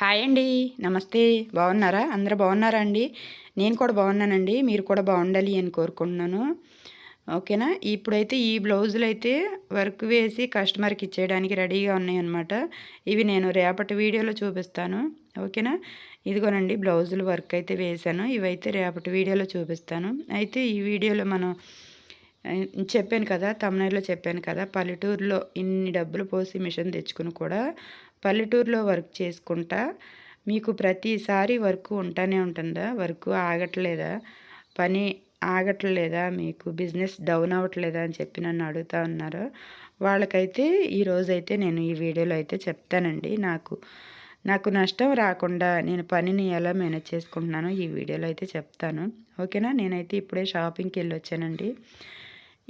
Hi అండి. నమస్తే. బాగున్నారా? అందరూ బాగున్నారా అండి? నేను కూడా బాగున్నానండి. మీరు కూడా బాగుండాలి అని కోరుకుంటున్నాను. ఓకేనా? ఇప్పుడైతే ఈ బ్లౌజులు అయితే వర్క్ వేసి కస్టమర్కి ఇచ్చేయడానికి రెడీగా ఉన్నాయన్నమాట. ఇవి నేను రేపటి వీడియోలో చూపిస్తాను. ఓకేనా? ఇదిగోనండి బ్లౌజులు వర్క్ అయితే వేశాను. ఇవైతే రేపటి వీడియోలో చూపిస్తాను. అయితే ఈ వీడియోలో మనం చెప్పాను కదా తమిళనాడులో చెప్పాను కదా పల్లెటూరులో ఇన్ని డబ్బులు పోసి మిషన్ తెచ్చుకుని కూడా పల్లెటూరులో వర్క్ చేసుకుంటా. మీకు ప్రతిసారి వర్క్ ఉంటానే ఉంటుందా? వర్క్ ఆగట్లేదా? పని ఆగట్లేదా? మీకు బిజినెస్ డౌన్ అవ్వట్లేదా అని చెప్పి నన్ను అడుగుతూ ఉన్నారు? వాళ్ళకైతే ఈరోజైతే నేను ఈ వీడియోలో అయితే చెప్తానండి. నాకు నాకు నష్టం రాకుండా నేను పనిని ఎలా మేనేజ్ చేసుకుంటున్నానో ఈ వీడియోలో అయితే చెప్తాను. ఓకేనా? నేనైతే ఇప్పుడే షాపింగ్కి వెళ్ళి వచ్చానండి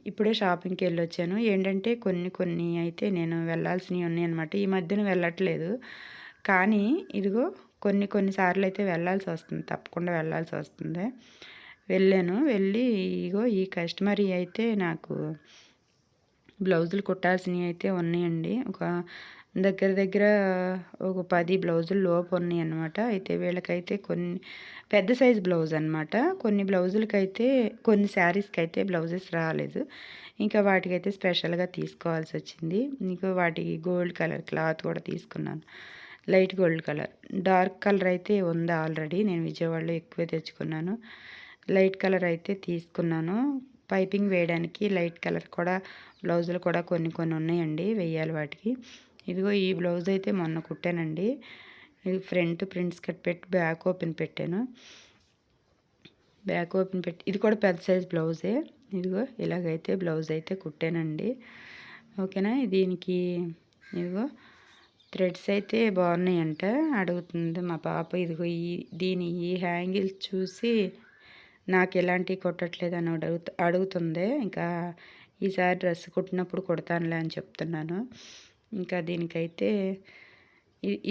ఇప్పుడే షాపింగ్కి వెళ్ళి వచ్చాను ఏంటంటే కొన్ని కొన్ని అయితే నేను వెళ్ళాల్సినవి ఉన్నాయి అనమాట ఈ మధ్యన వెళ్ళట్లేదు. కానీ ఇదిగో కొన్ని కొన్నిసార్లు అయితే వెళ్ళాల్సి వస్తుంది. తప్పకుండా వెళ్ళాల్సి వస్తుంది. వెళ్ళాను. వెళ్ళి ఇగో ఈ కస్టమర్ అయితే నాకు బ్లౌజులు కుట్టాల్సినవి అయితే ఉన్నాయండి. ఒక దగ్గర దగ్గర ఒక పది బ్లౌజులు లోపు ఉన్నాయి అనమాట అయితే వీళ్ళకైతే కొన్ని పెద్ద సైజ్ బ్లౌజ్ అనమాట కొన్ని బ్లౌజులకైతే కొన్ని శారీస్కి అయితే బ్లౌజెస్ రాలేదు. ఇంకా వాటికైతే స్పెషల్గా తీసుకోవాల్సి వచ్చింది. ఇంకా వాటికి గోల్డ్ కలర్ క్లాత్ కూడా తీసుకున్నాను. Light gold colour. Dark colour అయితే ఉంది ఆల్రెడీ. నేను విజయవాడలో ఎక్కువే తెచ్చుకున్నాను. లైట్ కలర్ అయితే తీసుకున్నాను. పైపింగ్ వేయడానికి లైట్ కలర్ కూడా బ్లౌజులు కూడా కొన్ని కొన్ని ఉన్నాయండి వెయ్యాలి వాటికి. ఇదిగో ఈ బ్లౌజ్ అయితే మొన్న కుట్టానండి. ఇది ఫ్రంట్ ప్రింట్స్ కట్ పెట్టి బ్యాక్ ఓపెన్ పెట్టాను. బ్యాక్ ఓపెన్ పెట్టి ఇది కూడా పెద్ద సైజ్ బ్లౌజే. ఇదిగో ఇలాగైతే బ్లౌజ్ అయితే కుట్టానండి. ఓకేనా? దీనికి ఇదిగో థ్రెడ్స్ అయితే బాగున్నాయంట. అడుగుతుంది మా పాప ఇదిగో ఈ దీని ఈ హ్యాంగిల్స్ చూసి నాకు ఎలాంటివి కొట్టట్లేదు అని అడుగుతు అడుగుతుంది. ఇంకా ఈసారి డ్రెస్ కుట్టినప్పుడు కుడతానులే అని చెప్తున్నాను. ఇంకా దీనికైతే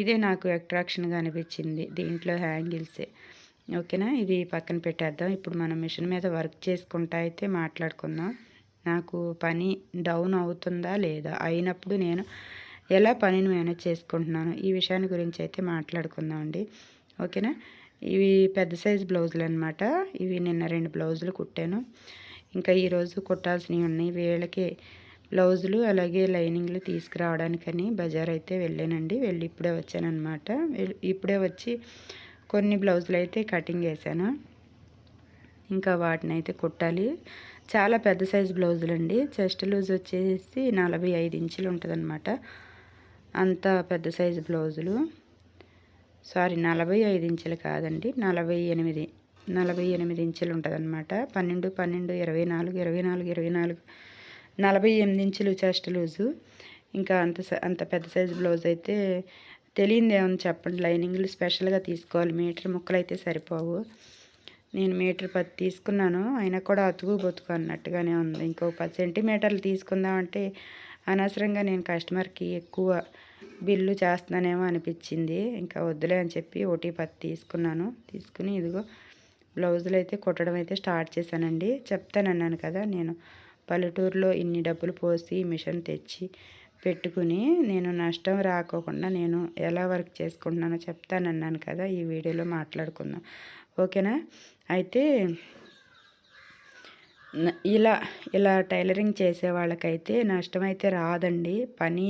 ఇదే నాకు అట్రాక్షన్గా అనిపించింది. దీంట్లో హ్యాంగిల్సే ఓకేనా? ఇది పక్కన పెట్టేద్దాం. ఇప్పుడు మనం మిషన్ మీద వర్క్ చేసుకుంటా అయితే మాట్లాడుకుందాం. నాకు పని డౌన్ అవుతుందా లేదా? అయినప్పుడు నేను ఎలా పనిని మేనేజ్ చేసుకుంటున్నాను? ఈ విషయాన్ని గురించి అయితే మాట్లాడుకుందాం అండి. ఓకేనా? ఇవి పెద్ద సైజు బ్లౌజులు అనమాట ఇవి నిన్న రెండు బ్లౌజులు కుట్టాను. ఇంకా ఈరోజు కుట్టాల్సినవి ఉన్నాయి. వీళ్ళకి బ్లౌజులు అలాగే లైనింగ్లు తీసుకురావడానికని బజార్ అయితే వెళ్ళానండి. వెళ్ళి ఇప్పుడే వచ్చానమాట ఇప్పుడే వచ్చి కొన్ని బ్లౌజులు అయితే కటింగ్ వేసాను ఇంకా వాటిని అయితే కుట్టాలి. చాలా పెద్ద సైజు బ్లౌజులు అండి చెస్ట్ లూజ్ వచ్చేసి నలభై ఐదు ఇంచులు ఉంటుందన్నమాట. అంత పెద్ద సైజు బ్లౌజులు. సారీ నలభై ఐదు ఇంచులు కాదండి. నలభై ఎనిమిది నలభై ఎనిమిది ఇంచులు ఉంటుందన్నమాట. పన్నెండు పన్నెండు ఇరవై నాలుగు ఇరవై నాలుగు ఇరవై నాలుగు నలభై ఎనిమిది ఇంచులు చెస్ట్ లూజు. ఇంకా అంత అంత పెద్ద సైజు బ్లౌజ్ అయితే తెలియంది ఏమని చెప్పండి. లైనింగ్లు స్పెషల్గా తీసుకోవాలి. మీటర్ ముక్కలు అయితే సరిపోవు. నేను మీటర్ పది తీసుకున్నాను. అయినా కూడా అతుకు బతుకు అన్నట్టుగానే ఉంది. ఇంకో పది సెంటీమీటర్లు తీసుకుందామంటే అనవసరంగా నేను కస్టమర్కి ఎక్కువ బిల్లు చేస్తున్నానేమో అనిపించింది. ఇంకా వద్దులే అని చెప్పి ఒకటి పది తీసుకున్నాను. తీసుకుని ఇదిగో బ్లౌజులు అయితే కుట్టడం అయితే స్టార్ట్ చేశానండి. చెప్తానన్నాను కదా నేను పల్లెటూరులో ఇన్ని డబ్బులు పోసి మిషన్ తెచ్చి పెట్టుకుని నేను నష్టం రాకోకుండా నేను ఎలా వర్క్ చేసుకుంటున్నానో చెప్తానన్నాను కదా ఈ వీడియోలో మాట్లాడుకుందాం. ఓకేనా? అయితే ఇలా ఇలా టైలరింగ్ చేసే వాళ్ళకైతే నష్టం అయితే రాదండి. పని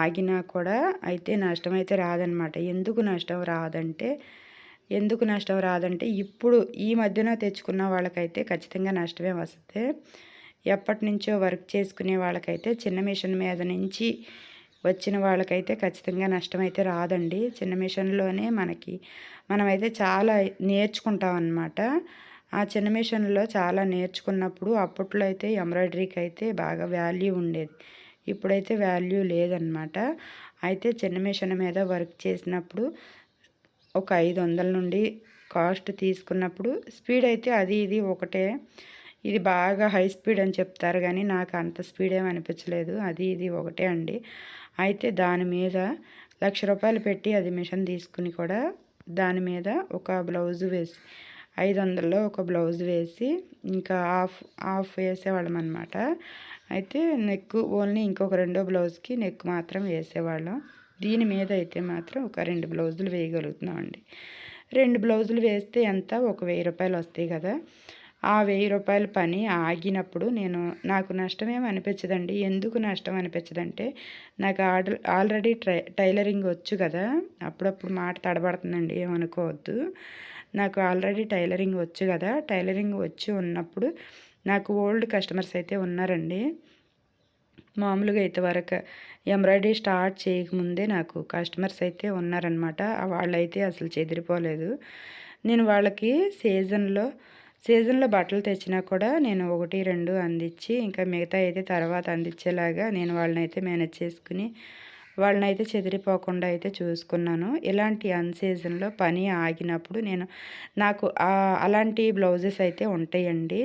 ఆగినా కూడా అయితే నష్టం అయితే రాదనమాట ఎందుకు నష్టం రాదంటే ఎందుకు నష్టం రాదంటే ఇప్పుడు ఈ మధ్యన తెచ్చుకున్న వాళ్ళకైతే ఖచ్చితంగా నష్టమే వస్తుంది. ఎప్పటి నుంచో వర్క్ చేసుకునే వాళ్ళకైతే చిన్న మిషన్ మీద నుంచి వచ్చిన వాళ్ళకైతే ఖచ్చితంగా నష్టం అయితే రాదండి. చిన్న మిషన్లోనే మనకి మనమైతే చాలా నేర్చుకుంటాం అన్నమాట ఆ చిన్న మిషన్లో చాలా నేర్చుకున్నప్పుడు అప్పట్లో అయితే ఎంబ్రాయిడరీకి అయితే బాగా వాల్యూ ఉండేది. ఇప్పుడైతే వాల్యూ లేదనమాట అయితే చిన్న మిషన్ మీద వర్క్ చేసినప్పుడు ఒక ఐదు వందల నుండి కాస్ట్ తీసుకున్నప్పుడు స్పీడ్ అయితే అది ఇది ఒకటే. ఇది బాగా హై స్పీడ్ అని చెప్తారు కానీ నాకు అంత స్పీడ్ ఏమి అనిపించలేదు. అది ఇది ఒకటే అండి. అయితే దాని మీద లక్ష రూపాయలు పెట్టి అది మిషన్ తీసుకుని కూడా దాని మీద ఒక బ్లౌజ్ వేసి ఐదు వందల్లో ఒక బ్లౌజ్ వేసి ఇంకా హాఫ్ హాఫ్ వేసేవాళ్ళం అనమాట అయితే నెక్ ఓన్లీ ఇంకొక రెండో బ్లౌజ్కి నెక్ మాత్రం వేసేవాళ్ళం. దీని మీద అయితే మాత్రం ఒక రెండు బ్లౌజులు వేయగలుగుతున్నామండి. రెండు బ్లౌజులు వేస్తే ఎంత? ఒక వెయ్యి రూపాయలు వస్తాయి కదా. ఆ వెయ్యి రూపాయల పని ఆగినప్పుడు నేను నాకు నష్టమేమి అనిపించదండి. ఎందుకు నష్టం అనిపించదంటే నాకు ఆర్డర్ ఆల్రెడీ ట్రై టైలరింగ్ వచ్చు కదా అప్పుడప్పుడు మాట తడబడుతుందండి ఏమనుకోవద్దు. నాకు ఆల్రెడీ టైలరింగ్ వచ్చు కదా టైలరింగ్ వచ్చి ఉన్నప్పుడు నాకు ఓల్డ్ కస్టమర్స్ అయితే ఉన్నారండి. మామూలుగా అయితే వరకు ఎంబ్రాయిడరీ స్టార్ట్ చేయకముందే నాకు కస్టమర్స్ అయితే ఉన్నారనమాట వాళ్ళైతే అసలు చెదిరిపోలేదు. నేను వాళ్ళకి సీజన్లో సీజన్లో బట్టలు తెచ్చినా కూడా నేను ఒకటి రెండు అందించి ఇంకా మిగతా అయితే తర్వాత అందించేలాగా నేను వాళ్ళని అయితే మేనేజ్ చేసుకుని వాళ్ళని అయితే చెదిరిపోకుండా అయితే చూసుకున్నాను. ఇలాంటి అన్సీజన్లో పని ఆగినప్పుడు నేను నాకు అలాంటి బ్లౌజెస్ అయితే ఉంటాయండి.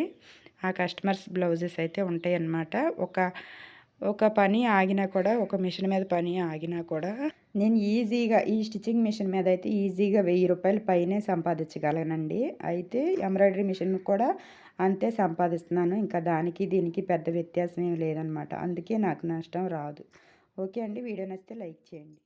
ఆ కస్టమర్స్ బ్లౌజెస్ అయితే ఉంటాయి అన్నమాట ఒక ఒక పని ఆగినా కూడా ఒక మిషన్ మీద పని ఆగినా కూడా నేను ఈజీగా ఈ స్టిచ్చింగ్ మిషన్ మీద అయితే ఈజీగా వెయ్యి రూపాయలు పైనే సంపాదించగలనండి. అయితే ఎంబ్రాయిడరీ మిషన్ కూడా అంతే సంపాదిస్తున్నాను. ఇంకా దానికి దీనికి పెద్ద వ్యత్యాసం ఏమి లేదనమాట. అందుకే నాకు నష్టం రాదు. ఓకే అండి. వీడియో నచ్చితే లైక్ చేయండి.